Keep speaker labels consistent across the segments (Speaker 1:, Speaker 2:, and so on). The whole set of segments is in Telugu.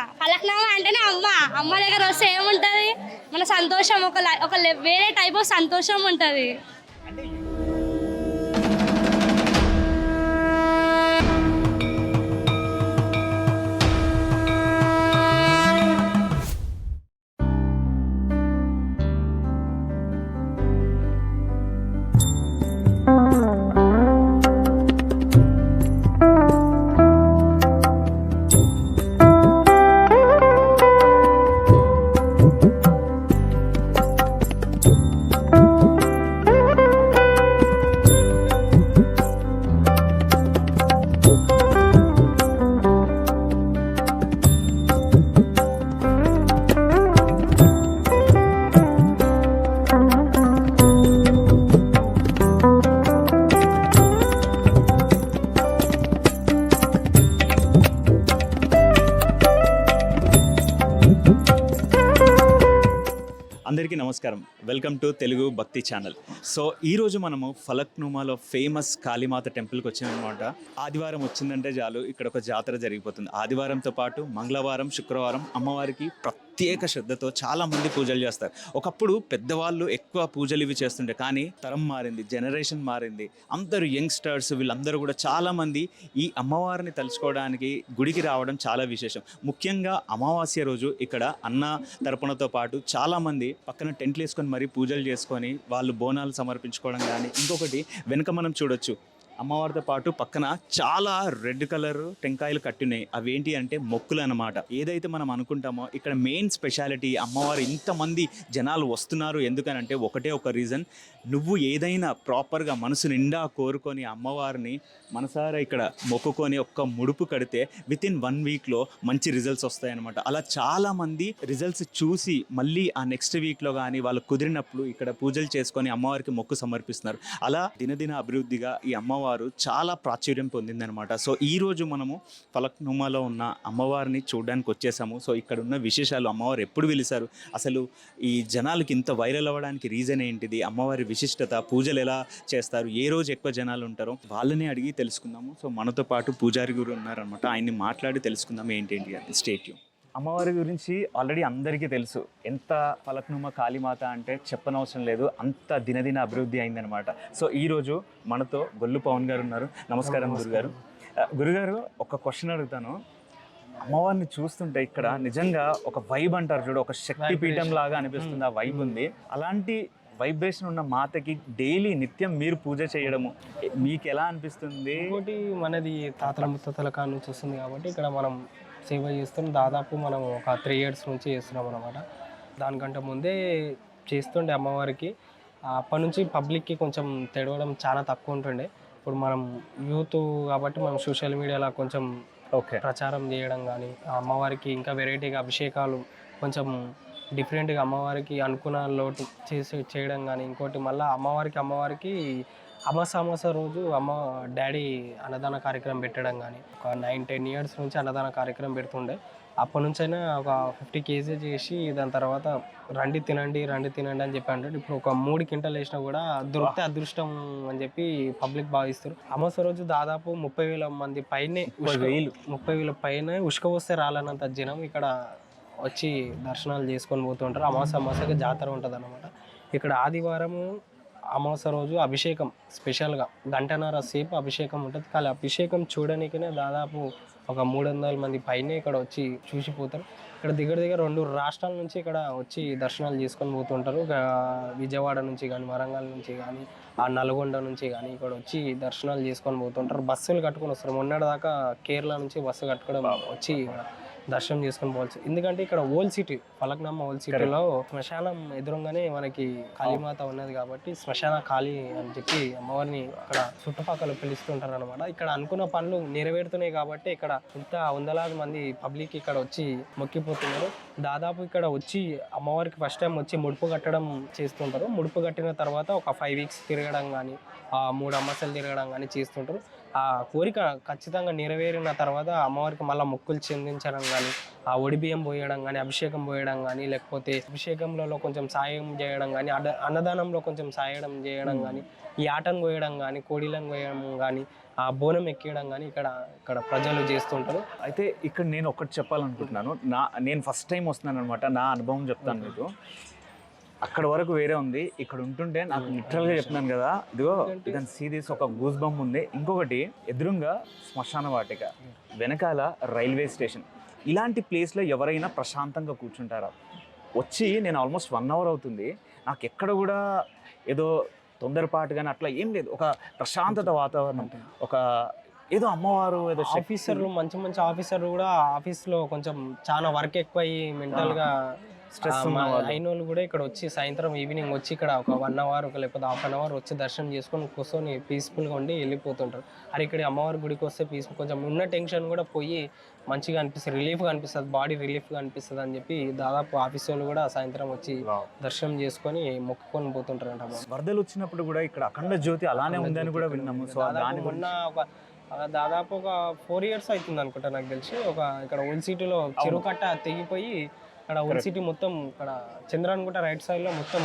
Speaker 1: పలక్నామా అంటేనే అమ్మ. అమ్మ దగ్గర వస్తే ఏముంటుంది? మన సంతోషం ఒక ఒక వేరే టైప్ ఆఫ్ సంతోషం ఉంటుంది.
Speaker 2: నమస్కారం. వెల్కమ్ టు తెలుగు భక్తి ఛానల్ సో ఈరోజు మనము ఫలక్నుమాలో ఫేమస్ కాళీమాత టెంపుల్కి వచ్చామన్నమాట. ఆదివారం వచ్చిందంటే చాలు ఇక్కడ ఒక జాతర జరిగిపోతుంది. ఆదివారంతో పాటు మంగళవారం శుక్రవారం అమ్మవారికి ప్రత్యేక శ్రద్ధతో చాలామంది పూజలు చేస్తారు. ఒకప్పుడు పెద్దవాళ్ళు ఎక్కువ పూజలు ఇవి చేస్తుండే కానీ తరం మారింది జనరేషన్ మారింది. అందరూ యంగ్స్టర్స్ వీళ్ళందరూ కూడా చాలామంది ఈ అమ్మవారిని తలుచుకోవడానికి గుడికి రావడం చాలా విశేషం. ముఖ్యంగా అమావాస్య రోజు ఇక్కడ అన్న తర్పణతో పాటు చాలామంది పక్కన టెంట్లు వేసుకొని మరీ పూజలు చేసుకొని వాళ్ళు బోనాలు సమర్పించుకోవడం కానీ ఇంకొకటి వెనుక మనం చూడొచ్చు. అమ్మవారితో పాటు పక్కన చాలా రెడ్ కలర్ టెంకాయలు కట్టినాయి. అవేంటి అంటే మొక్కులు అనమాట ఏదైతే మనం అనుకుంటామో ఇక్కడ మెయిన్ స్పెషాలిటీ అమ్మవారు ఇంతమంది జనాలు వస్తున్నారు. ఎందుకనంటే ఒకటే ఒక రీజన్. నువ్వు ఏదైనా ప్రాపర్గా మనసు నిండా కోరుకొని అమ్మవారిని మనసారా ఇక్కడ మొక్కుకొని ఒక్క ముడుపు కడితే విత్ ఇన్ వన్ వీక్లో మంచి రిజల్ట్స్ వస్తాయన్నమాట. అలా చాలామంది రిజల్ట్స్ చూసి మళ్ళీ ఆ నెక్స్ట్ వీక్లో కానీ వాళ్ళు కుదిరినప్పుడు ఇక్కడ పూజలు చేసుకొని అమ్మవారికి మొక్కు సమర్పిస్తున్నారు. అలా దినదిన అభివృద్ధిగా ఈ అమ్మవారు చాలా ప్రాచుర్యం పొందిందనమాట సో ఈ రోజు మనము ఫలక్నుమాలో ఉన్న అమ్మవారిని చూడడానికి వచ్చేసాము. సో ఇక్కడ ఉన్న విశేషాలు అమ్మవారు ఎప్పుడు వెలిసారు అసలు ఈ జనాలకి ఇంత వైరల్ అవ్వడానికి రీజన్ ఏంటిది? అమ్మవారి విశిష్టత పూజలు ఎలా చేస్తారు? ఏ రోజు ఎక్కువ జనాలు ఉంటారో వాళ్ళని అడిగి తెలుసుకుందాము. సో మనతో పాటు పూజారి గురు ఉన్నారనమాట ఆయన్ని మాట్లాడి తెలుసుకుందాం ఏంటి అని. స్టేట్యూ అమ్మవారి గురించి ఆల్రెడీ అందరికీ తెలుసు. ఎంత ఫలక్నుమ కాళీమాత అంటే చెప్పనవసరం లేదు. అంత దినదిన అభివృద్ధి అయిందనమాట సో ఈరోజు మనతో గొల్లు పవన్ గారు ఉన్నారు. నమస్కారం గురుగారు. గురుగారు ఒక క్వశ్చన్ అడుగుతాను. అమ్మవారిని చూస్తుంటే ఇక్కడ నిజంగా ఒక వైబ్ అంటారు చూడు ఒక శక్తి పీఠం లాగా అనిపిస్తుంది ఆ వైబ్ ఉంది. అలాంటి వైబ్రేషన్ ఉన్న మాతకి డైలీ నిత్యం మీరు పూజ చేయడము మీకు ఎలా అనిపిస్తుంది?
Speaker 3: ఇంకోటి మనది తాతల ముత్తాతల కాడ నుంచి వస్తుంది కాబట్టి ఇక్కడ మనం సేవ చేస్తున్నాం దాదాపు మనం ఒక త్రీ ఇయర్స్ నుంచి చేస్తున్నాం అనమాట దానికంటే ముందే చేస్తుండే అమ్మవారికి. అప్పటి నుంచి పబ్లిక్కి కొంచెం తెడవడం చాలా తక్కువ ఉంటుండే. ఇప్పుడు మనం యూత్ కాబట్టి మనం సోషల్ మీడియాలో కొంచెం
Speaker 2: ఓకే.
Speaker 3: ప్రచారం చేయడం కానీ అమ్మవారికి ఇంకా వెరైటీగా అభిషేకాలు కొంచెం డిఫరెంట్గా అమ్మవారికి అనుకున్న లోటు చేసి చేయడం కానీ ఇంకోటి మళ్ళీ అమ్మవారికి అమ్మవారికి అమాస అమాస రోజు అమ్మ డాడీ అన్నదాన కార్యక్రమం పెట్టడం కానీ ఒక నైన్ టెన్ ఇయర్స్ నుంచి అన్నదాన కార్యక్రమం పెడుతుండే. అప్పటి నుంచైనా ఒక ఫిఫ్టీ కేజీ చేసి దాని తర్వాత రండి తినండి రండి తినండి అని చెప్పి అంటే ఇప్పుడు ఒక మూడు క్వింటల్ వేసినా కూడా దొరికితే అదృష్టం అని చెప్పి పబ్లిక్ భావిస్తారు. అమాస రోజు దాదాపు ముప్పై వేల మంది పైనే
Speaker 2: వేలు.
Speaker 3: ముప్పై వేల పైన ఉష్క వస్తే రాలనంత జనం ఇక్కడ వచ్చి దర్శనాలు చేసుకొని పోతుంటారు అమాస అమాసగా జాతర ఉంటుంది ఇక్కడ ఆదివారము అమాస రోజు అభిషేకం స్పెషల్గా. గంటన్నర సేపు అభిషేకం ఉంటుంది. కానీ అభిషేకం చూడడానికనే దాదాపు ఒక మూడు వందల మంది పైనే ఇక్కడ వచ్చి చూసిపోతారు. ఇక్కడ దగ్గర దగ్గర రెండు రాష్ట్రాల నుంచి ఇక్కడ వచ్చి దర్శనాలు చేసుకొని పోతుంటారు. విజయవాడ నుంచి కానీ వరంగల్ నుంచి కానీ ఆ నల్గొండ నుంచి కానీ ఇక్కడ వచ్చి దర్శనాలు చేసుకొని పోతుంటారు. బస్సులు కట్టుకొని వస్తారు. మొన్నటిదాకా కేరళ నుంచి బస్సు కట్టుకోవడం వచ్చి ఇక్కడ దర్శనం చేసుకొని పోవచ్చు ఎందుకంటే ఇక్కడ ఓల్డ్ సిటీ ఫలక్నామా ఓల్డ్ సిటీలో శ్మశానం ఎదురుగానే మనకి కాళీమాత ఉన్నది కాబట్టి శ్మశాన కాళీ అని చెప్పి అమ్మవారిని ఇక్కడ చుట్టుపక్కల పిలుస్తుంటారు అనమాట ఇక్కడ అనుకున్న పనులు నెరవేరుతున్నాయి కాబట్టి ఇక్కడ ఇంత వందలాది మంది పబ్లిక్ ఇక్కడ వచ్చి మొక్కిపోతున్నారు. దాదాపు ఇక్కడ వచ్చి అమ్మవారికి ఫస్ట్ టైం వచ్చి ముడుపు కట్టడం చేస్తుంటారు. ముడుపు కట్టిన తర్వాత ఒక ఫైవ్ వీక్స్ తిరగడం కానీ ఆ మూడు అమ్మసలు తిరగడం కానీ చేస్తుంటారు. ఆ కోరిక ఖచ్చితంగా నెరవేరిన తర్వాత అమ్మవారికి మళ్ళీ మొక్కులు చెందించడం కానీ ఆ ఒడిబియ్యం పోయడం కానీ అభిషేకం పోయడం కానీ లేకపోతే అభిషేకంలో కొంచెం సాయం చేయడం కానీ అడ అన్నదానంలో కొంచెం సాయడం చేయడం కానీ ఈ ఆటను కోయడం కానీ కోడిలను కోయడం కానీ ఆ బోనం ఎక్కియడం కానీ ఇక్కడ ఇక్కడ ప్రజలు చేస్తుంటారు.
Speaker 2: అయితే ఇక్కడ నేను ఒకటి చెప్పాలనుకుంటున్నాను. నా నేను ఫస్ట్ టైం వస్తున్నాను అనమాట నా అనుభవం చెప్తాను మీకు. అక్కడ వరకు వేరే ఉంది. ఇక్కడ ఉంటుంటే నాకు లిటరల్గా చెప్తున్నాను కదా. ఇదిగో ఇదని సీరీస్ ఒక గూస్ బంప్ ఉంది. ఇంకొకటి ఎదురుగా శ్మశాన వాటిక వెనకాల రైల్వే స్టేషన్. ఇలాంటి ప్లేస్లో ఎవరైనా ప్రశాంతంగా కూర్చుంటారా? వచ్చి నేను ఆల్మోస్ట్ వన్ అవర్ అవుతుంది. నాకు ఎక్కడ కూడా ఏదో తొందరపాటు కానీ అట్లా ఏం లేదు. ఒక ప్రశాంతత వాతావరణం. ఒక ఏదో అమ్మవారు ఏదో
Speaker 3: ఆఫీసర్లు మంచి మంచి ఆఫీసర్లు కూడా ఆఫీస్లో కొంచెం చాలా వర్క్ ఎక్కువ అయ్యి మెంటల్గా
Speaker 2: ఉన్న వాళ్ళు.
Speaker 3: అయిన వాళ్ళు కూడా ఇక్కడ వచ్చి సాయంత్రం ఈవినింగ్ వచ్చి ఇక్కడ ఒక వన్ అవర్ ఒక లేకపోతే హాఫ్ అన్ అవర్ వచ్చి దర్శనం చేసుకొని కూర్చొని పీస్ఫుల్గా ఉండి వెళ్ళిపోతుంటారు అరే ఇక్కడ అమ్మవారి గుడికి వస్తే పీస్ఫుల్ కొంచెం ఉన్న టెన్షన్ కూడా పోయి మంచిగా అనిపిస్తుంది రిలీఫ్గా అనిపిస్తుంది బాడీ రిలీఫ్గా అనిపిస్తుంది అని చెప్పి దాదాపు ఆఫీస్ వాళ్ళు కూడా సాయంత్రం వచ్చి. దర్శనం చేసుకొని మొక్కుకొని పోతుంటారంట అమ్మ.
Speaker 2: వరదలు వచ్చినప్పుడు కూడా ఇక్కడ అఖండ జ్యోతి అలానే ఉందని కూడా విన్నాము సో దాని
Speaker 3: మొన్న ఒక దాదాపు ఒక ఫోర్ ఇయర్స్ అవుతుంది అనుకుంటా నాకు తెలిసి ఒక ఇక్కడ ఓల్డ్ సిటీలో చెరుకట్ట తెగిపోయి ఇక్కడ సిటీ మొత్తం ఇక్కడ చంద్రాన్ గుట్ట రైట్ సైడ్లో మొత్తం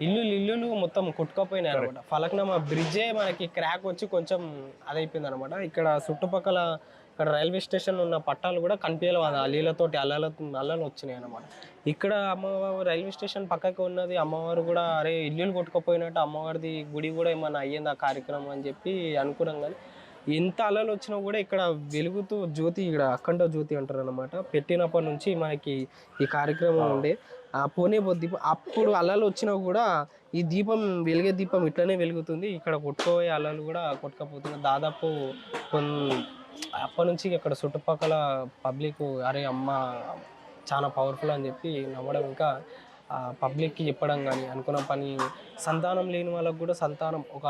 Speaker 3: ఇల్లు ఇల్లులు మొత్తం కొట్టుకపోయినాయి అనమాట ఫలక్నామా బ్రిడ్జే మనకి క్రాక్ వచ్చి కొంచెం అదైపోయింది అనమాట ఇక్కడ చుట్టుపక్కల ఇక్కడ రైల్వే స్టేషన్ ఉన్న పట్టాలు కూడా కనిపించలేవు అది అల్లీలతోటి అల్లల అల్లలు వచ్చినాయి అనమాట ఇక్కడ అమ్మవారు రైల్వే స్టేషన్ పక్కకి ఉన్నది. అమ్మవారు కూడా అరే ఇల్లులు కొట్టుకుపోయినట్టు అమ్మవారిది గుడి కూడా ఏమన్నా అయ్యింది ఆ కార్యక్రమం? అని చెప్పి అనుకున్నాం కానీ ఎంత అలలు వచ్చినా కూడా ఇక్కడ వెలుగుతూ జ్యోతి ఇక్కడ అఖండ జ్యోతి అంటారు అనమాట పెట్టినప్పటి నుంచి మనకి ఈ కార్యక్రమం ఉండే. ఆ పోనే దీపం అప్పుడు అలలు వచ్చినా కూడా ఈ దీపం వెలిగే దీపం ఇట్లనే వెలుగుతుంది. ఇక్కడ కొట్టుకోపోయే అలలు కూడా కొట్టుకపోతున్నాయి దాదాపు అప్పటి నుంచి ఇక్కడ చుట్టుపక్కల పబ్లిక్ అరే అమ్మ చాలా పవర్ఫుల్ అని చెప్పి నమ్మడం ఇంకా పబ్లిక్కి చెప్పడం కానీ అనుకున్న పని సంతానం లేని వాళ్ళకు కూడా సంతానం ఒక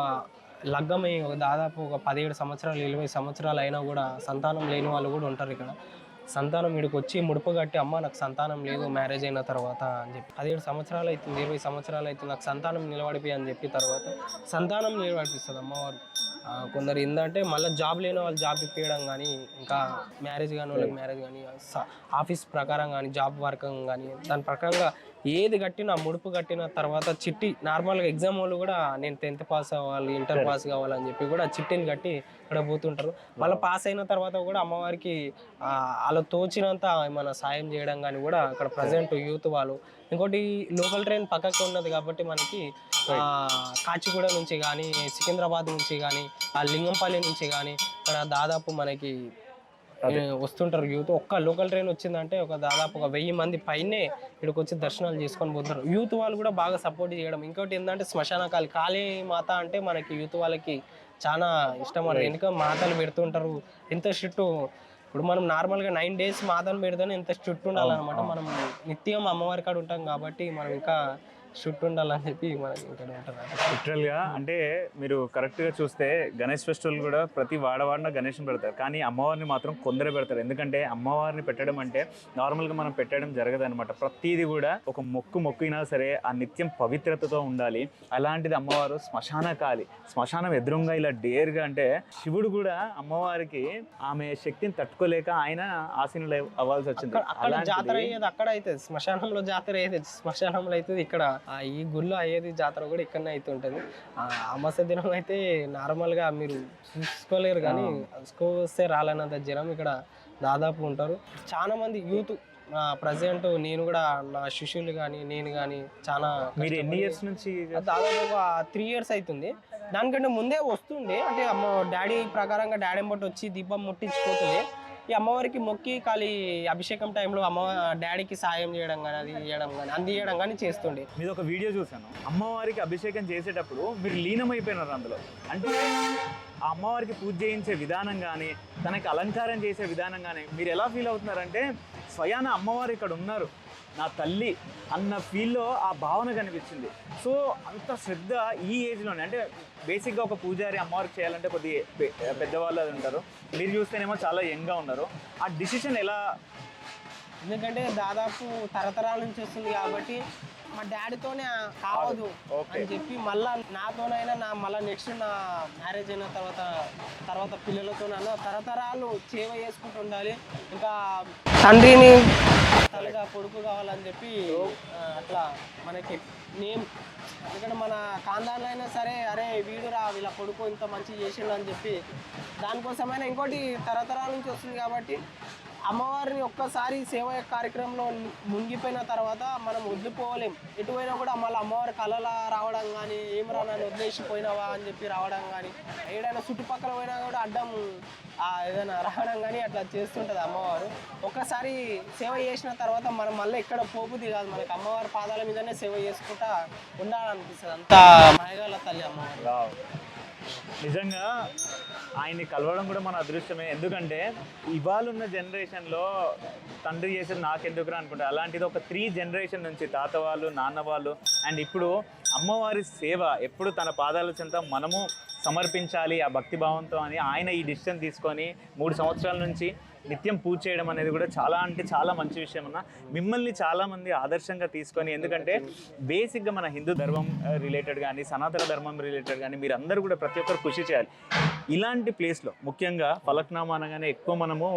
Speaker 3: లగ్గమై ఒక దాదాపు ఒక పదిహేడు సంవత్సరాలు ఇరవై సంవత్సరాలు అయినా కూడా సంతానం లేని వాళ్ళు కూడా ఉంటారు ఇక్కడ. సంతానం ఇక్కడికి వచ్చి ముడుపు కట్టి అమ్మ నాకు సంతానం లేదు మ్యారేజ్ అయిన తర్వాత అని చెప్పి. పదిహేడు సంవత్సరాలు అవుతుంది ఇరవై సంవత్సరాలు అవుతుంది నాకు సంతానం నిలబడిపోయి అని చెప్పి తర్వాత సంతానం నిలబడిపిస్తుంది అమ్మవారు. కొందరు ఏంటంటే మళ్ళీ జాబ్ లేని వాళ్ళు జాబ్ ఇప్పించడం కానీ ఇంకా మ్యారేజ్ కాని వాళ్ళకి మ్యారేజ్ కానీ ఆఫీస్ ప్రకారం కానీ జాబ్ వర్క్ కానీ దాని ప్రకారంగా ఏది కట్టినా ముడుపు కట్టిన తర్వాత చిట్టి నార్మల్గా ఎగ్జామ్ వాళ్ళు కూడా నేను టెన్త్ పాస్ అవ్వాలి ఇంటర్ పాస్ కావాలని చెప్పి కూడా చిట్టిని కట్టి ఇక్కడ పోతుంటారు. మళ్ళీ పాస్ అయిన తర్వాత కూడా అమ్మవారికి అలా తోచినంత ఏమైనా సాయం చేయడం కానీ కూడా అక్కడ ప్రజెంట్ యూత్ వాళ్ళు. ఇంకోటి లోకల్ ట్రైన్ పక్కకి ఉన్నది కాబట్టి మనకి కాచిగూడ నుంచి కానీ సికింద్రాబాద్ నుంచి కానీ ఆ లింగంపల్లి నుంచి కానీ ఇక్కడ దాదాపు మనకి వస్తుంటారు యూత్. ఒక్క లోకల్ ట్రైన్ వచ్చిందంటే ఒక దాదాపు ఒక వెయ్యి మంది పైనే ఇక్కడికి వచ్చి దర్శనాలు చేసుకొని పోతున్నారు యూత్ వాళ్ళు కూడా బాగా సపోర్ట్ చేయడం. ఇంకోటి ఏంటంటే శ్మశాన కాళీ కాళీ మాత అంటే మనకి యూత్ వాళ్ళకి చాలా ఇష్టం ఎందుకంటే మాతలు పెడుతుంటారు. ఎంత స్ట్రిక్ట్ ఇప్పుడు మనం నార్మల్గా నైన్ డేస్ మాతను పెడితేనే ఎంత స్ట్రిక్ట్ ఉండాలన్నమాట. మనం నిత్యం అమ్మవారి కాడ ఉంటాం కాబట్టి మనం ఇంకా స్ట్రిక్ట్ ఉండాలని చెప్పి మనకి ఇక్కడ
Speaker 2: లిటరల్గా అంటే మీరు కరెక్ట్గా చూస్తే గణేష్ ఫెస్టివల్ కూడా ప్రతి వాడవాడిన గణేష్ని పెడతారు. కానీ అమ్మవారిని మాత్రం కొందరే పెడతారు. ఎందుకంటే అమ్మవారిని పెట్టడం అంటే నార్మల్గా మనం పెట్టడం జరగదు అనమాట ప్రతిదీ కూడా ఒక మొక్కు మొక్కినా సరే ఆ నిత్యం పవిత్రతతో ఉండాలి. అలాంటిది అమ్మవారు శ్మశాన కాలి శ్మశానం ఎదురుగా ఇలా డేర్గా అంటే శివుడు కూడా అమ్మవారికి ఆమె శక్తిని తట్టుకోలేక ఆయన ఆసీనులు అవ్వాల్సి వచ్చింది.
Speaker 3: అక్కడ జాతర అయ్యేది అక్కడ అవుతుంది శ్మశానంలో జాతర అయ్యేది శ్మశానంలో అవుతుంది ఇక్కడ ఈ గుళ్ళో అయ్యేది జాతర కూడా ఇక్కడనే అవుతుంటుంది ఆ అమాస దినం అయితే నార్మల్గా మీరు చూసుకోలేరు కానీ చూసుకొస్తే రాలనంత జనం ఇక్కడ దాదాపు ఉంటారు. చాలా మంది యూత్ ప్రజెంట్ నేను కూడా నా శిష్యులు కానీ నేను కానీ చాలా
Speaker 2: మీరు ఎన్ని ఇయర్స్ నుంచి
Speaker 3: దాదాపు ఒక త్రీ ఇయర్స్ అవుతుంది దానికంటే ముందే వస్తుండే. అంటే అమ్మ డాడీ ప్రకారంగా డాడీ ఎంబటి వచ్చి దీపం ముట్టించిపోతుంది. ఈ అమ్మవారికి మొక్కి ఖాళీ అభిషేకం టైంలో అమ్మ డాడీకి సాయం చేయడం కానీ అది చేయడం కానీ అందియడం కానీ చేస్తుండే.
Speaker 2: మీరు ఒక వీడియో చూసాను అమ్మవారికి అభిషేకం చేసేటప్పుడు మీరు లీనమైపోయినారు అందులో. అంటే ఆ అమ్మవారికి పూజ చేయించే విధానం కానీ తనకి అలంకారం చేసే విధానం కానీ మీరు ఎలా ఫీల్ అవుతున్నారంటే స్వయాన అమ్మవారు ఇక్కడ ఉన్నారు. నా తల్లి అన్న ఫీల్లో ఆ భావన కనిపించింది సో అంత శ్రద్ధ ఈ ఏజ్లోనే అంటే బేసిక్గా ఒక పూజారి అమ్మవారికి చేయాలంటే కొద్ది పెద్దవాళ్ళు అది ఉంటారు. మీరు చూస్తేనేమో చాలా యంగ్గా ఉన్నారు. ఆ డిసిషన్ ఎలా
Speaker 3: ఎందుకంటే దాదాపు తరతరాల నుంచి వస్తుంది కాబట్టి మా డాడీతోనే కావదు అని చెప్పి మళ్ళా నాతోనైనా నా మళ్ళీ నెక్స్ట్ నా మ్యారేజ్ అయిన తర్వాత తర్వాత పిల్లలతోనైనా తరతరాలు సేవ చేసుకుంటూ ఉండాలి. ఇంకా తండ్రిని తల్లిగా కొడుకు కావాలని చెప్పి అట్లా మనకి నేమ్ ఎందుకంటే మన కాందాన్లో అయినా సరే అరే వీడురా వీళ్ళ కొడుకు ఇంత మంచి చేసిండు అని చెప్పి దానికోసమైనా ఇంకోటి తరతరాల నుంచి వస్తుంది కాబట్టి అమ్మవారిని ఒక్కసారి సేవ కార్యక్రమంలో మునిగిపోయిన తర్వాత మనం వదిలిపోలేం. ఎటు పోయినా కూడా మళ్ళీ అమ్మవారి కళల రావడం కానీ ఏం రా నన్ను వదిలేసి పోయినావా అని చెప్పి రావడం కానీ ఏదైనా చుట్టుపక్కల పోయినా కూడా అడ్డం ఏదైనా రావడం కానీ అట్లా చేస్తుంటుంది అమ్మవారు. ఒక్కసారి సేవ చేసిన తర్వాత మనం మళ్ళీ ఎక్కడ పోబుది కాదు. మనకి అమ్మవారి పాదాల మీదనే సేవ చేసుకుంటా ఉండాలనిపిస్తుంది. అంత మాయగాల తల్లి అమ్మవారు.
Speaker 2: నిజంగా ఆయన్ని కలవడం కూడా మన అదృష్టమే. ఎందుకంటే ఇవాళ ఉన్న జనరేషన్లో తండ్రి చేసేది నాకెందుకురా అనుకుంటా. అలాంటిది ఒక త్రీ జనరేషన్ నుంచి తాత వాళ్ళు నాన్న వాళ్ళు అండ్ ఇప్పుడు అమ్మవారి సేవ ఎప్పుడు తన పాదాల చెంత మనము సమర్పించాలి ఆ భక్తి భావంతో అని ఆయన ఈ డిసిషన్ తీసుకొని మూడు సంవత్సరాల నుంచి నిత్యం పూజ చేయడం అనేది కూడా చాలా అంటే చాలా మంచి విషయం అన్న. మిమ్మల్ని చాలా మంది ఆదర్శంగా తీసుకొని ఎందుకంటే బేసిక్గా మన హిందూ ధర్మం రిలేటెడ్ కానీ సనాతన ధర్మం రిలేటెడ్ కానీ మీరు అందరూ కూడా ప్రతి ఒక్కరు కృషి చేయాలి. ఇలాంటి ప్లేస్లో ముఖ్యంగా ఫలక్నామా అనగానే ఎక్కువ మనము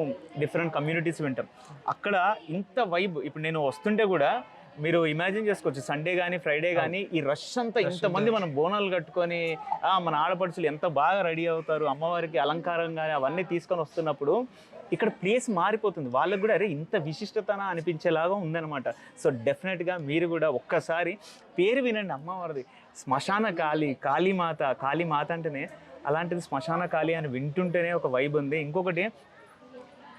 Speaker 2: డిఫరెంట్ కమ్యూనిటీస్ వింటాం. అక్కడ ఇంత వైబ్ ఇప్పుడు నేను వస్తుంటే కూడా మీరు ఇమాజిన్ చేసుకోవచ్చు సండే కానీ ఫ్రైడే కానీ ఈ రష్ అంతా ఇంతమంది మనం బోనాలు కట్టుకొని మన ఆడపడుచులు ఎంత బాగా రెడీ అవుతారు అమ్మవారికి అలంకారం కానీ అవన్నీ తీసుకొని వస్తున్నప్పుడు ఇక్కడ ప్లేస్ మారిపోతుంది. వాళ్ళకు కూడా అరే ఇంత విశిష్టతన అనిపించేలాగా ఉందన్నమాట. సో డెఫినెట్గా మీరు కూడా ఒక్కసారి పేరు వినండి అమ్మవారిది. శ్మశాన కాళీ కాళీమాత కాళీమాత అంటేనే అలాంటిది శ్మశాన కాళీ అని వింటుంటేనే ఒక వైబ్ ఉంది. ఇంకొకటి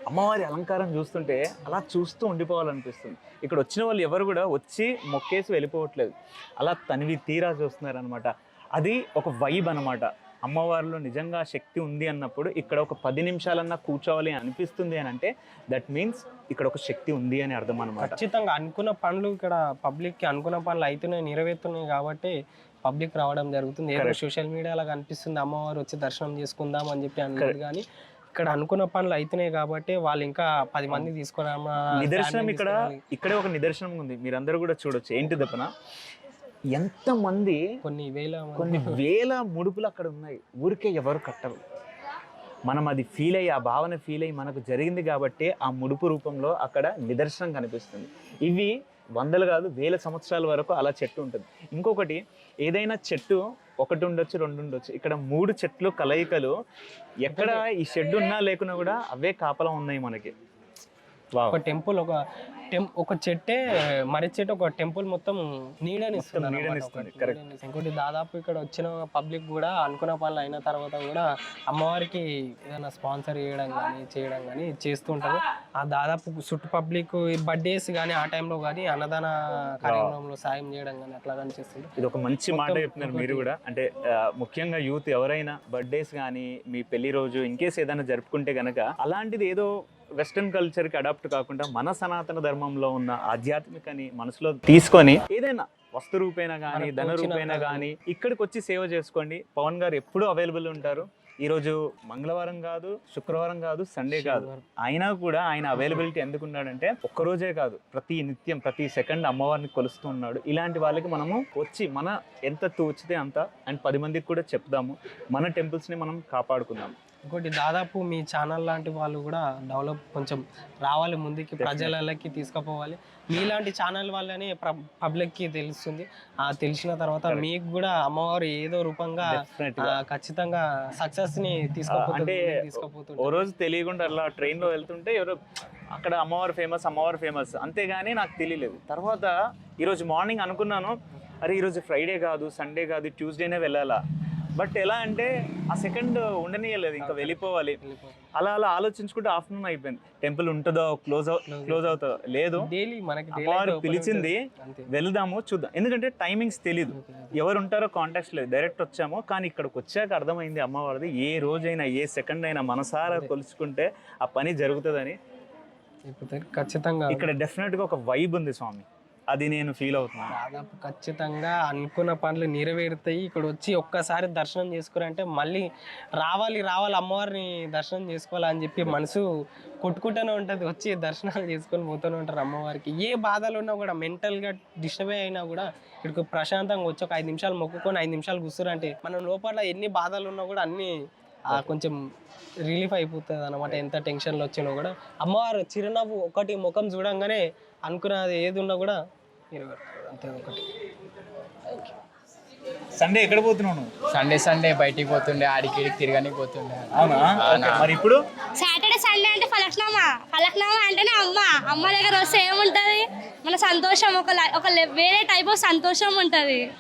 Speaker 2: అమ్మవారి అలంకారం చూస్తుంటే అలా చూస్తూ ఉండిపోవాలనిపిస్తుంది. ఇక్కడ వచ్చిన వాళ్ళు ఎవరు కూడా వచ్చి మొక్కేసి వెళ్ళిపోవట్లేదు. అలా తనివి తీరా చూస్తున్నారనమాట అది ఒక వైబ్ అనమాట అమ్మవారిలో నిజంగా శక్తి ఉంది అన్నప్పుడు ఇక్కడ ఒక పది నిమిషాలన్నా కూర్చోవాలి అని అనిపిస్తుంది అని అంటే దట్ మీన్స్ ఇక్కడ ఒక శక్తి ఉంది అని అర్థం అనమాట
Speaker 3: ఖచ్చితంగా అనుకున్న పనులు ఇక్కడ పబ్లిక్కి అనుకున్న పనులు అవుతున్నాయి నెరవేరుతున్నాయి కాబట్టి పబ్లిక్ రావడం జరుగుతుంది. ఏదో. సోషల్ మీడియాలో కనిపిస్తుంది అమ్మవారు వచ్చి దర్శనం చేసుకుందాం అని చెప్పి అనలేదు కానీ ఇక్కడ అనుకున్న పనులు అవుతున్నాయి కాబట్టి వాళ్ళు ఇంకా పది మంది తీసుకురామా
Speaker 2: నిదర్శనం ఇక్కడ ఇక్కడే ఒక నిదర్శనం ఉంది. మీరందరూ కూడా చూడొచ్చు. ఏంటి తప్పన ఎంతమంది
Speaker 3: కొన్ని వేల
Speaker 2: కొన్ని వేల ముడుపులు అక్కడ ఉన్నాయి. ఊరికే ఎవరు కట్టరు. మనం అది ఫీల్ అయ్యి ఆ భావన ఫీల్ అయ్యి మనకు జరిగింది కాబట్టి ఆ ముడుపు రూపంలో అక్కడ నిదర్శనం కనిపిస్తుంది. ఇవి వందలు కాదు వేల సంవత్సరాల వరకు అలా చెట్టు ఉంటుంది. ఇంకొకటి ఏదైనా చెట్టు ఒకటి ఉండొచ్చు రెండు ఉండొచ్చు. ఇక్కడ మూడు చెట్లు కలయికలు. ఎక్కడ ఈ షెడ్ ఉన్నా లేకున్నా కూడా అవే కాపలా ఉన్నాయి మనకి.
Speaker 3: ఒక టెంపుల్ ఒక టెం ఒక చెట్టే మర్రి చెట్టు ఒక టెంపుల్ మొత్తం నీడని ఇస్తుంది. ఇంకోటి దాదాపు ఇక్కడ వచ్చిన పబ్లిక్ కూడా అనుకున్న పనులు అయిన తర్వాత కూడా అమ్మవారికి ఏదైనా స్పాన్సర్ చేయడం కానీ చేయడం కానీ చేస్తుంటారు ఆ దాదాపు చుట్టు పబ్లిక్ బర్త్డేస్ కానీ ఆ టైంలో కానీ అన్నదాన కార్యక్రమంలో సాయం చేయడం కానీ అట్లా కానీ చేస్తుంటారు.
Speaker 2: ఇది ఒక మంచి మాట చెప్తున్నారు మీరు కూడా. అంటే ముఖ్యంగా యూత్ ఎవరైనా బర్త్డేస్ కానీ మీ పెళ్ళి రోజు ఇన్కేస్ ఏదైనా జరుపుకుంటే గనక అలాంటిది ఏదో వెస్ట్రన్ కల్చర్కి అడాప్ట్ కాకుండా మన సనాతన ధర్మంలో ఉన్న ఆధ్యాత్మికని మనసులో తీసుకొని ఏదైనా వస్తు రూపేణ కానీ ధన
Speaker 3: దాన్ని.
Speaker 2: కానీ ఇక్కడికి వచ్చి సేవ చేసుకోండి. పవన్ గారు ఎప్పుడూ అవైలబుల్ ఉంటారు. ఈ రోజు మంగళవారం కాదు శుక్రవారం కాదు సండే కాదు. అయినా కూడా ఆయన అవైలబిలిటీ ఎందుకు ఉన్నాడంటే ఒక్క రోజే కాదు. ప్రతి నిత్యం ప్రతి సెకండ్ అమ్మవారిని కొలుస్తూ ఉన్నాడు. ఇలాంటి వాళ్ళకి మనము వచ్చి మన ఎంత తోచితే అంత అండ్ పది మందికి కూడా చెప్దాము. మన టెంపుల్స్ని మనం కాపాడుకుందాం.
Speaker 3: ఇంకోటి దాదాపు మీ ఛానల్ లాంటి వాళ్ళు కూడా డెవలప్ కొంచెం రావాలి ముందుకి ప్రజలకి తీసుకుపోవాలి. మీలాంటి ఛానల్ వల్లనే పబ్లిక్కి తెలుస్తుంది. ఆ తెలిసిన తర్వాత మీకు కూడా అమ్మవారు ఏదో రూపంగా. ఖచ్చితంగా
Speaker 2: సక్సెస్ని ఓ రోజు తెలియకుండా అలా ట్రైన్లో వెళ్తుంటే ఎవరో అక్కడ అమ్మవారు ఫేమస్ అమ్మవారు ఫేమస్ అంతేగాని నాకు తెలియలేదు. తర్వాత ఈరోజు మార్నింగ్ అనుకున్నాను. అరే ఈరోజు ఫ్రైడే కాదు సండే కాదు ట్యూస్డేనే వెళ్ళాలా? బట్ ఎలా అంటే ఆ సెకండ్ ఉండనియలేదు ఇంకా వెళ్ళిపోవాలి. అలా అలా ఆలోచించుకుంటే ఆఫ్టర్నూన్ అయిపోయింది. టెంపుల్ ఉంటుందో క్లోజ్ క్లోజ్ అవుతుందో. లేదు.
Speaker 3: open
Speaker 2: పిలిచింది వెళ్దాము చూద్దాం. ఎందుకంటే టైమింగ్స్ తెలియదు ఎవరు ఉంటారో కాంటాక్ట్స్ లేదు. డైరెక్ట్ వచ్చాము కానీ ఇక్కడికి వచ్చాక అర్థమైంది అమ్మవారిది. ఏ రోజైనా ఏ సెకండ్ అయినా మనసారా కొలుచుకుంటే ఆ పని జరుగుతుందని.
Speaker 3: ఖచ్చితంగా
Speaker 2: ఇక్కడ డెఫినెట్గా ఒక వైబ్ ఉంది స్వామి. అది నేను ఫీల్ అవుతున్నాను
Speaker 3: దాదాపు ఖచ్చితంగా అనుకున్న పనులు నెరవేరుతాయి. ఇక్కడ వచ్చి ఒక్కసారి దర్శనం చేసుకురంటే మళ్ళీ రావాలి రావాలి అమ్మవారిని దర్శనం చేసుకోవాలి అని చెప్పి మనసు కొట్టుకుంటూనే ఉంటుంది. వచ్చి దర్శనాలు చేసుకొని పోతూనే ఉంటారు అమ్మవారికి. ఏ బాధలు ఉన్నా కూడా మెంటల్గా డిస్టర్బ్ అయినా కూడా ఇక్కడికి ప్రశాంతంగా వచ్చి ఒక ఐదు నిమిషాలు మొక్కుకొని ఐదు నిమిషాలు కూర్చురంటే మనం లోపల ఎన్ని బాధలు ఉన్నా కూడా అన్ని ఆ కొంచెం రిలీఫ్ అయిపోతుంది అనమాట ఎంత టెన్షన్లో వచ్చినా కూడా. అమ్మవారు చిరునవ్వు ఒకటి ముఖం చూడంగానే అనుకున్నది ఏది ఉన్నా కూడా నెరవేరుతుంది. అంతే ఒకటి.
Speaker 2: సండే ఎక్కడ పోతున్నావు నువ్వు?
Speaker 4: సండే సండే బయటికి పోతుండే ఆడికి ఈడికి తిరగడానికి పోతుండే.
Speaker 2: అవునా? ఓకే, మరి ఇప్పుడు?
Speaker 1: సాటర్డే సండే అంటే ఫలక్నామా ఫలక్నామా అంటేనే అమ్మ. అమ్మ దగ్గర వస్తే ఏముంటుంది? మన సంతోషం ఒక లై- ఒక లె- వేరే టైప్ ఆఫ్ సంతోషం ఉంటుంది.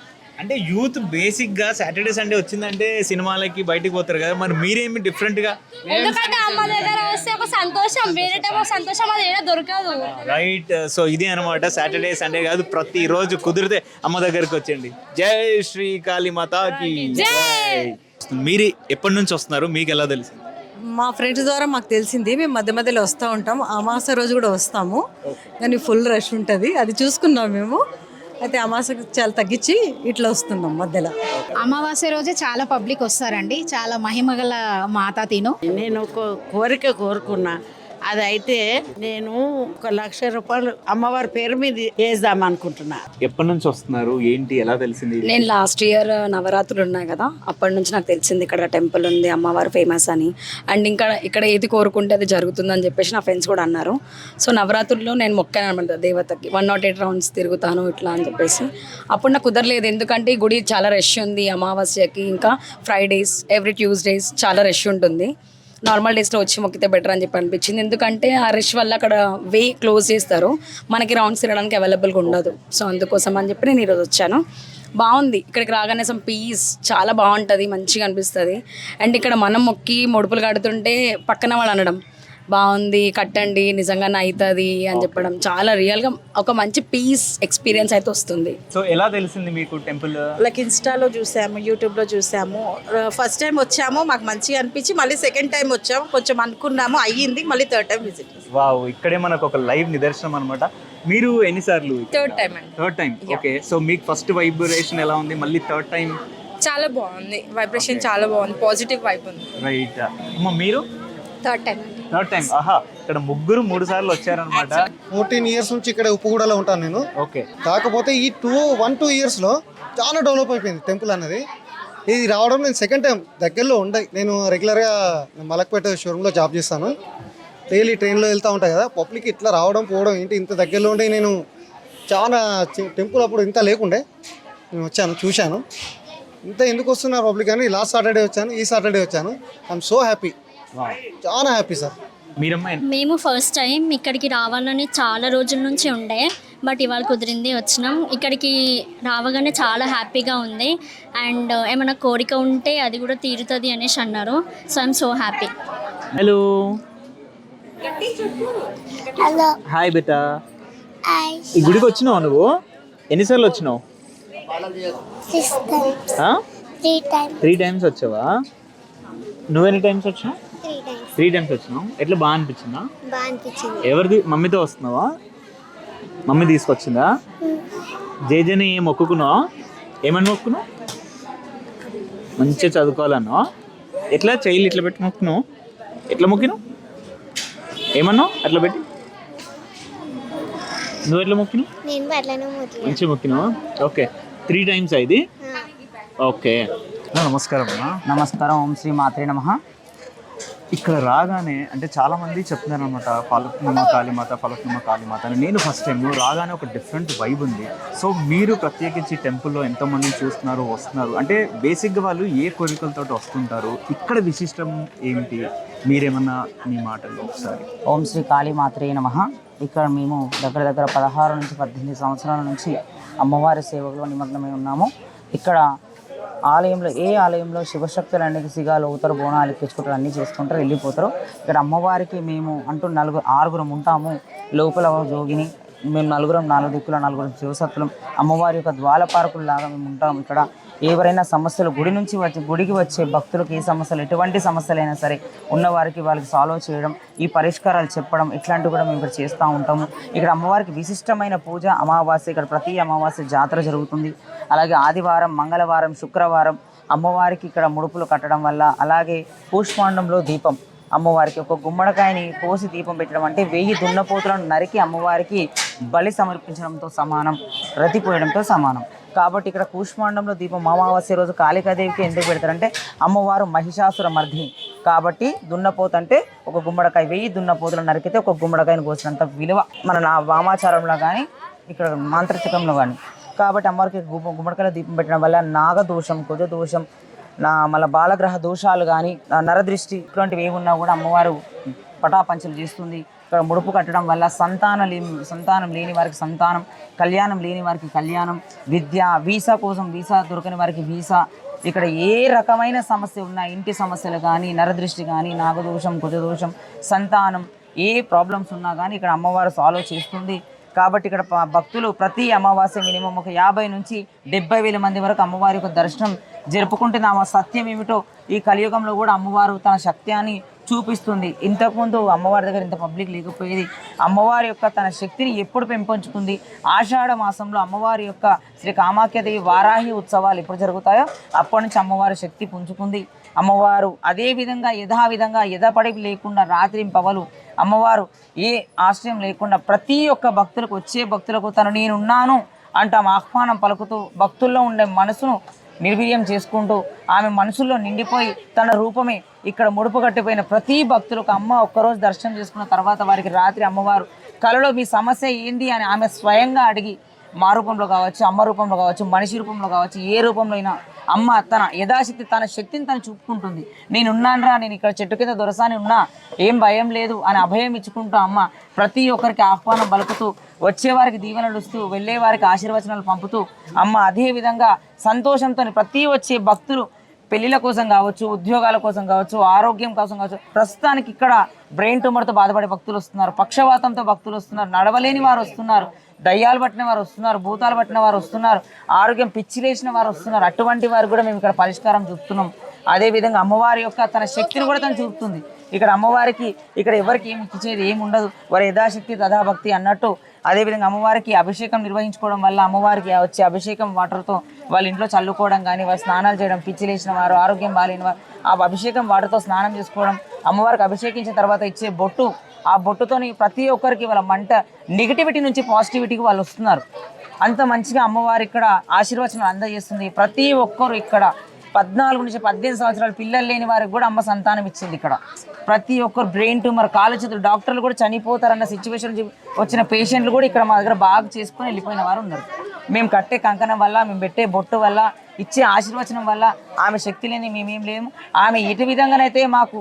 Speaker 2: అంటే యూత్ బేసిక్గా సాటర్డే సండే వచ్చిందంటే సినిమాలకి బయటికి పోతారు కదా. మరి మీరేమి డిఫరెంట్గా
Speaker 1: ఎందుకంటే అమ్మ దగ్గర వస్తే ఒక సంతోషం వేరే సంతోషం అది ఏదో దొరకదు.
Speaker 2: రైట్ సో ఇదే అనమాట సాటర్డే సండే కాదు ప్రతి రోజు కుదిరితే అమ్మ దగ్గరికి వచ్చేయండి. జై శ్రీ కాళీ మాతాకి జై! మీరు ఎప్పటి నుంచి వస్తున్నారు? మీకు ఎలా తెలుసు
Speaker 5: మా ఫ్రెండ్స్ ద్వారా మాకు తెలిసింది. మేము మధ్య మధ్యలో వస్తూ ఉంటాం అమాస రోజు కూడా వస్తాము. కానీ ఫుల్ రష్ ఉంటుంది. అది చూసుకున్నాం మేము. అయితే అమాసకు చాలా తగ్గించి ఇట్లా వస్తున్నాం మధ్యలో.
Speaker 6: అమావాస్య రోజే చాలా పబ్లిక్ వస్తారండి. చాలా మహిమగల మాతా తిను.
Speaker 7: నేను ఒక కోరిక కోరుకున్నా. అది అయితే నేను ఒక లక్ష రూపాయలు అమ్మవారి పేరు మీద వేద్దాం అనుకుంటున్నా.
Speaker 2: ఎప్పటి నుంచి వస్తున్నారు? ఏంటి? ఎలా తెలిసింది?
Speaker 8: నేను లాస్ట్ ఇయర్ నవరాత్రులు ఉన్నాయి కదా అప్పటి నుంచి నాకు తెలిసింది ఇక్కడ టెంపుల్ ఉంది అమ్మవారు ఫేమస్ అని. అండ్ ఇంకా ఇక్కడ ఏది కోరుకుంటే అది జరుగుతుందని చెప్పేసి నా ఫ్రెండ్స్ కూడా అన్నారు. సో నవరాత్రుల్లో నేను మొక్కాను అనమాట దేవతకి. వన్ నాట్ ఎయిట్ రౌండ్స్ తిరుగుతాను ఇట్లా అని చెప్పేసి. అప్పుడు నాకు కుదరలేదు ఎందుకంటే ఈ గుడి చాలా రష్ ఉంది అమావాస్యకి ఇంకా ఫ్రైడేస్ ఎవ్రీ ట్యూస్డేస్ చాలా రష్ ఉంటుంది. నార్మల్ డేస్లో వచ్చి మొక్కితే బెటర్ అని చెప్పి అనిపించింది. ఎందుకంటే ఆ రష్ వల్ల అక్కడ వే క్లోజ్ చేస్తారు. మనకి రౌండ్స్ తిరగడానికి అవైలబుల్గా ఉండదు. సో అందుకోసం అని చెప్పి నేను ఈరోజు వచ్చాను. బాగుంది. ఇక్కడికి రాగానే సమ్ పీస్ చాలా బాగుంటుంది. మంచిగా అనిపిస్తుంది. అండ్ ఇక్కడ మనం మొక్కి ముడుపులు కడుతుంటే పక్కన వాళ్ళు అనడం. బాగుంది కట్టండి నిజంగానే అవుతుంది అని చెప్పడం చాలా రియల్గా ఒక మంచి పీస్ ఎక్స్పీరియన్స్ అయితే వస్తుంది.
Speaker 2: సో ఎలా తెలిసింది మీకు టెంపుల్
Speaker 5: లైక్ ఇన్స్టాలో చూసాము యూట్యూబ్లో చూసాము. ఫస్ట్ టైం వచ్చాము మాకు మంచిగా అనిపించి మళ్ళీ సెకండ్ టైం వచ్చాము కొంచెం అనుకున్నాము అయ్యింది మళ్ళీ థర్డ్ టైం విజిట్
Speaker 2: వావ్ ఇక్కడే మనకు ఒక లైవ్ నిదర్శనం అనమాట మీరు ఎన్నిసార్లు
Speaker 8: థర్డ్ టైం అండి.
Speaker 2: థర్డ్ టైం ఓకే సో మీకు ఫస్ట్ వైబ్రేషన్ ఎలా ఉంది? మళ్ళీ థర్డ్ టైం
Speaker 8: చాలా బాగుంది. వైబ్రేషన్ చాలా బాగుంది. పాజిటివ్ వైబ్ ఉంది.
Speaker 2: రైట్ అమ్మ మీరు?
Speaker 1: థర్డ్ టైం
Speaker 2: థర్డ్ టైం ఆహా ఇక్కడ ముగ్గురు మూడు సార్లు వచ్చారనమాట.
Speaker 9: ఫోర్టీన్ ఇయర్స్ నుంచి ఇక్కడ ఉప్పుగూడలో ఉంటాను నేను.
Speaker 2: ఓకే.
Speaker 9: కాకపోతే ఈ టూ వన్ టూ ఇయర్స్లో చాలా డెవలప్ అయిపోయింది టెంపుల్ అనేది ఇది రావడం నేను సెకండ్ టైం దగ్గరలో ఉండే నేను రెగ్యులర్గా మలక్పేట షోరూంలో జాబ్ చేస్తాను. డైలీ ట్రైన్లో వెళ్తూ ఉంటాయి కదా పబ్లిక్ ఇట్లా రావడం పోవడం ఏంటి ఇంత దగ్గరలో ఉండే నేను చాలా టెంపుల్ అప్పుడు ఇంత లేకుండే. నేను వచ్చాను చూశాను. ఇంత ఎందుకు వస్తున్నారు పబ్లిక్ అని? లాస్ట్ సాటర్డే వచ్చాను ఈ సాటర్డే వచ్చాను. ఐఎమ్ సో హ్యాపీ చాలా హ్యాపీ సార్
Speaker 2: మీరమ్మ
Speaker 10: మేము ఫస్ట్ టైం ఇక్కడికి రావాలని చాలా రోజుల నుంచి ఉండే బట్ ఇవాళ కుదిరింది వచ్చినాం. ఇక్కడికి రావగానే చాలా హ్యాపీగా ఉంది. అండ్ ఏమైనా కోరిక ఉంటే అది కూడా తీరుతుంది అనేసి అన్నారు. So I'm so happy
Speaker 2: hello
Speaker 10: hello
Speaker 2: hi బేటా ఈ గుడికి వచ్చినావు నువ్వు? ఎన్నిసార్లు వచ్చినావు?
Speaker 10: త్రీ
Speaker 2: టైమ్స్ వచ్చావా? నువ్వు ఎన్ని టైమ్స్ వచ్చినావు?
Speaker 10: త్రీ టైమ్స్
Speaker 2: వచ్చినావు. ఎట్లా బాగా అనిపించిందా?
Speaker 10: బాగా అనిపించింది.
Speaker 2: ఎవరిది? మమ్మీతో వస్తున్నావా? మమ్మీ తీసుకొచ్చిందా? జేజని మొక్కుకున్నావా? ఏమని మొక్కున్నావు మంచిగా చదువుకోవాలన్నా ఎట్లా చెయ్యిలు ఇట్లా పెట్టి మొక్కున్నావు ఎట్లా మొక్కినావు? ఏమన్నావు? అట్లా పెట్టి? నువ్వు ఎట్లా మొక్కినావు? మంచిగా మొక్కినావా? ఓకే. త్రీ టైమ్స్ ఇది? ఓకే. నమస్కారం
Speaker 4: నమస్కారం. ఓం శ్రీ మాత్రే నమ.
Speaker 2: ఇక్కడ రాగానే అంటే చాలా మంది చెప్తున్నారు అనమాట ఫలక్నుమ కాళీమాత ఫలక్నుమ కాళీమాత అని. నేను ఫస్ట్ టైం రాగానే ఒక డిఫరెంట్ వైబ్ ఉంది. సో మీరు ప్రత్యేకించి టెంపుల్లో ఎంతోమంది చూస్తున్నారు వస్తున్నారు? అంటే బేసిక్గా వాళ్ళు ఏ కోరికలతో వస్తుంటారు? ఇక్కడ విశిష్టం ఏమిటి? మీరేమన్నా మీ మాటల్లో ఒకసారి.
Speaker 4: ఓం శ్రీ కాళీమాత్రే నమ. ఇక్కడ మేము దగ్గర దగ్గర పదహారు నుంచి పద్దెనిమిది సంవత్సరాల నుంచి అమ్మవారి సేవలో నిమగ్నమై ఉన్నాము. ఇక్కడ ఆలయంలో ఏ ఆలయంలో శివశక్తులు అనేది సిగాలు అవుతారు బోనాలు ఎక్కించుకుంటారు అన్నీ చేసుకుంటారు వెళ్ళిపోతారు. ఇక్కడ అమ్మవారికి మేము అంటూ నలుగురు ఆరుగురం ఉంటాము. లోపల జోగిని మేము నలుగురం నాలుగు దిక్కుల నలుగురం శివశక్తులం. అమ్మవారి యొక్క ద్వాలపారకులు లాగా మేము ఉంటాము ఇక్కడ. ఎవరైనా సమస్యలు గుడి నుంచి వచ్చి గుడికి వచ్చే భక్తులకు ఏ సమస్యలు ఎటువంటి సమస్యలైనా సరే ఉన్నవారికి వాళ్ళకి సాల్వ్ చేయడం ఈ పరిష్కారాలు చెప్పడం ఇట్లాంటివి కూడా మేము ఇక్కడ చేస్తూ ఉంటాము. ఇక్కడ అమ్మవారికి విశిష్టమైన పూజ అమావాస్య ఇక్కడ ప్రతి అమావాస్య జాతర జరుగుతుంది. అలాగే ఆదివారం మంగళవారం శుక్రవారం అమ్మవారికి ఇక్కడ ముడుపులు కట్టడం వల్ల అలాగే పూష్పాండంలో దీపం అమ్మవారికి ఒక గుమ్మడికాయని కోసి దీపం పెట్టడం అంటే వెయ్యి దున్నపోతులను నరికి అమ్మవారికి బలి సమర్పించడంతో సమానం రతిపోయడంతో సమానం. కాబట్టి ఇక్కడ కూష్మాండంలో దీపం అమావాస్య రోజు కాళికాదేవికి ఎందుకు పెడతారంటే అమ్మవారు మహిషాసుర మర్ధిని. కాబట్టి దున్నపోత అంటే ఒక గుమ్మడికాయ వెయ్యి దున్నపోతులను నరికితే ఒక గుమ్మడికాయను కోసినంత విలువ మన నా వామాచారంలో కానీ ఇక్కడ మాంత్రికంలో కానీ కాబట్టి అమ్మవారికి గుమ్మ గుమ్మడికాయల దీపం పెట్టడం వల్ల నాగదోషం కుజ దోషం నా మళ్ళీ బాలగ్రహ దోషాలు కానీ నరదృష్టి ఇటువంటివి ఏమున్నా కూడా అమ్మవారు పటాపంచలు చేస్తుంది. ఇక్కడ ముడుపు కట్టడం వల్ల సంతానం లేని సంతానం లేని వారికి సంతానం కళ్యాణం లేని వారికి కళ్యాణం విద్య వీసా కోసం వీసా దొరకని వారికి వీసా. ఇక్కడ ఏ రకమైన సమస్య ఉన్నా ఇంటి సమస్యలు కానీ నరదృష్టి కానీ నాగదోషం కుజదోషం సంతానం ఏ ప్రాబ్లమ్స్ ఉన్నా కానీ ఇక్కడ అమ్మవారు సాల్వ్ చేస్తుంది. కాబట్టి ఇక్కడ భక్తులు ప్రతి అమావాస్య మినిమం ఒక యాభై నుంచి డెబ్బై వేల మంది వరకు అమ్మవారి యొక్క దర్శనం జరుపుకుంటుంది ఆ సత్యం ఏమిటో ఈ కలియుగంలో కూడా అమ్మవారు తన శక్త్యాన్ని చూపిస్తుంది. ఇంతకుముందు అమ్మవారి దగ్గర ఇంత పబ్లిక్ లేకపోయేది. అమ్మవారి యొక్క తన శక్తిని ఎప్పుడు పెంపొంచుకుంది? ఆషాఢ మాసంలో అమ్మవారి యొక్క శ్రీ కామాఖ్యదేవి వారాహి ఉత్సవాలు ఎప్పుడు జరుగుతాయో అప్పటి నుంచి అమ్మవారి శక్తి పుంజుకుంది. అమ్మవారు అదేవిధంగా యథావిధంగా యథపడి లేకుండా రాత్రి పవలు అమ్మవారు ఏ ఆశ్రయం లేకుండా ప్రతి ఒక్క భక్తులకు వచ్చే భక్తులకు తను నేనున్నాను అంటాం ఆహ్వానం పలుకుతూ భక్తుల్లో ఉండే మనసును నిర్వీర్యం చేసుకుంటూ ఆమె మనసులో నిండిపోయి తన రూపమే ఇక్కడ ముడుపు కట్టిపోయిన ప్రతి భక్తులకు అమ్మ ఒక్కరోజు దర్శనం చేసుకున్న తర్వాత వారికి రాత్రి అమ్మవారు కలలో మీ సమస్య ఏంది? అని ఆమె స్వయంగా అడిగి మా రూపంలో కావచ్చు అమ్మ రూపంలో కావచ్చు మనిషి రూపంలో కావచ్చు ఏ రూపంలో అయినా అమ్మ తన యథాశక్తి తన శక్తిని తను చూపుకుంటుంది. నేను ఉన్నానురా నేను ఇక్కడ చెట్టు కింద దొరసాని ఉన్నా ఏం భయం లేదు అని అభయం ఇచ్చుకుంటూ అమ్మ ప్రతి ఒక్కరికి ఆహ్వానం పలుకుతూ వచ్చేవారికి దీవెనలు ఇస్తూ వెళ్ళేవారికి ఆశీర్వచనాలు పంపుతూ అమ్మ అదే విధంగా సంతోషంతో ప్రతి వచ్చే భక్తులు పెళ్ళిళ్ళ కోసం కావచ్చు ఉద్యోగాల కోసం కావచ్చు ఆరోగ్యం కోసం కావచ్చు ప్రస్తుతానికి ఇక్కడ బ్రెయిన్ ట్యూమర్తో బాధపడే భక్తులు వస్తున్నారు పక్షవాతంతో భక్తులు వస్తున్నారు నడవలేని వారు వస్తున్నారు దయ్యాలు పట్టిన వారు వస్తున్నారు భూతాలు పట్టిన వారు వస్తున్నారు ఆరోగ్యం పిచ్చి లేచిన వారు వస్తున్నారు అటువంటి వారు కూడా మేము ఇక్కడ పరిష్కారం చూపుతున్నాం. అదేవిధంగా అమ్మవారి యొక్క తన శక్తిని కూడా తను చూపుతుంది. ఇక్కడ అమ్మవారికి ఇక్కడ ఎవరికి ఏమి ఇచ్చేది ఏమి ఉండదు వారి యథాశక్తి తథాభక్తి అన్నట్టు అదేవిధంగా అమ్మవారికి అభిషేకం నిర్వహించుకోవడం వల్ల అమ్మవారికి వచ్చే అభిషేకం వాటర్తో వాళ్ళ ఇంట్లో చల్లుకోవడం కానీ వారు స్నానాలు చేయడం పిచ్చి లేచిన వారు ఆరోగ్యం బాగాలేని వారు ఆ అభిషేకం వాటర్తో స్నానం చేసుకోవడం అమ్మవారికి అభిషేకించిన తర్వాత ఇచ్చే బొట్టు ఆ బొట్టుతోని ప్రతి ఒక్కరికి వాళ్ళ మంట నెగిటివిటీ నుంచి పాజిటివిటీకి వాళ్ళు వస్తున్నారు. అంత మంచిగా అమ్మవారు ఇక్కడ ఆశీర్వచనం అందజేస్తుంది. ప్రతి ఒక్కరు ఇక్కడ పద్నాలుగు నుంచి పద్దెనిమిది సంవత్సరాలు పిల్లలు లేని వారికి కూడా అమ్మ సంతానం ఇచ్చింది ఇక్కడ. ప్రతి ఒక్కరు బ్రెయిన్ ట్యూమర్ కాలు చేతులు డాక్టర్లు కూడా చనిపోతారన్న సిచ్యువేషన్ వచ్చిన పేషెంట్లు కూడా ఇక్కడ మా దగ్గర బాగా చేసుకుని వెళ్ళిపోయిన వారు ఉన్నారు. మేము కట్టే కంకణం వల్ల మేము పెట్టే బొట్టు వల్ల ఇచ్చే ఆశీర్వచనం వల్ల ఆమె శక్తి లేని మేమేం లేము. ఆమె ఎటు విధంగానైతే మాకు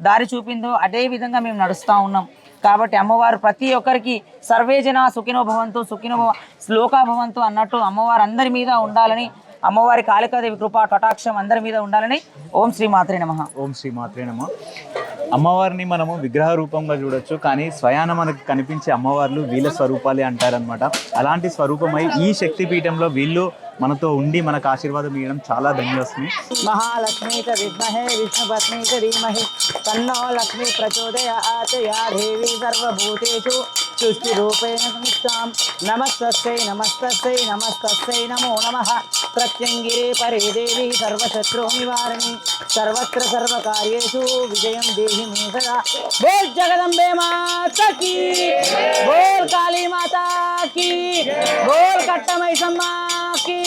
Speaker 4: దారి చూపిందో అదే విధంగా మేము నడుస్తూ ఉన్నాం. కాబట్టి అమ్మవారు ప్రతి ఒక్కరికి సర్వేజన సుఖినోభవంతో సుఖినోభవ శ్లోకాభవంతో భవ అన్నట్టు అమ్మవారు అందరి మీద ఉండాలని అమ్మవారి కాళికాదేవి కృపా కటాక్షం అందరి మీద ఉండాలని ఓం శ్రీ మాత్రే నమః.
Speaker 2: ఓం శ్రీ మాత్రే నమ. అమ్మవారిని మనము విగ్రహ రూపంగా చూడొచ్చు కానీ స్వయాన మనకు కనిపించే అమ్మవార్లు వీళ్ళ స్వరూపాలే అంటారనమాట అలాంటి స్వరూపమై ఈ శక్తి పీఠంలో వీళ్ళు మనతో ఉండి మనకు ఆశీర్వాదం ఇవ్వడం చాలా ధన్యవాదం
Speaker 4: మహాలక్ష్మీ చ విద్మహే విష్ణుపత్ని చ ధీమహి తన్నో లక్ష్మీ ప్రచోదయాత్ యా దేవి సర్వభూతేషు. तुष्टिरूपेण संस्थां नमस्तस्यै नमस्तस्यै नमस्तस्यै नमो नमः। प्रत्यङ्गिरे परे देवी सर्वशत्रुनिवारिणि सर्वत्र सर्वकार्येषु विजयं देहि मे सदा बोल जगदम्बे माता की। बोल काली माता की। बोल कट्टमैसम्मा की।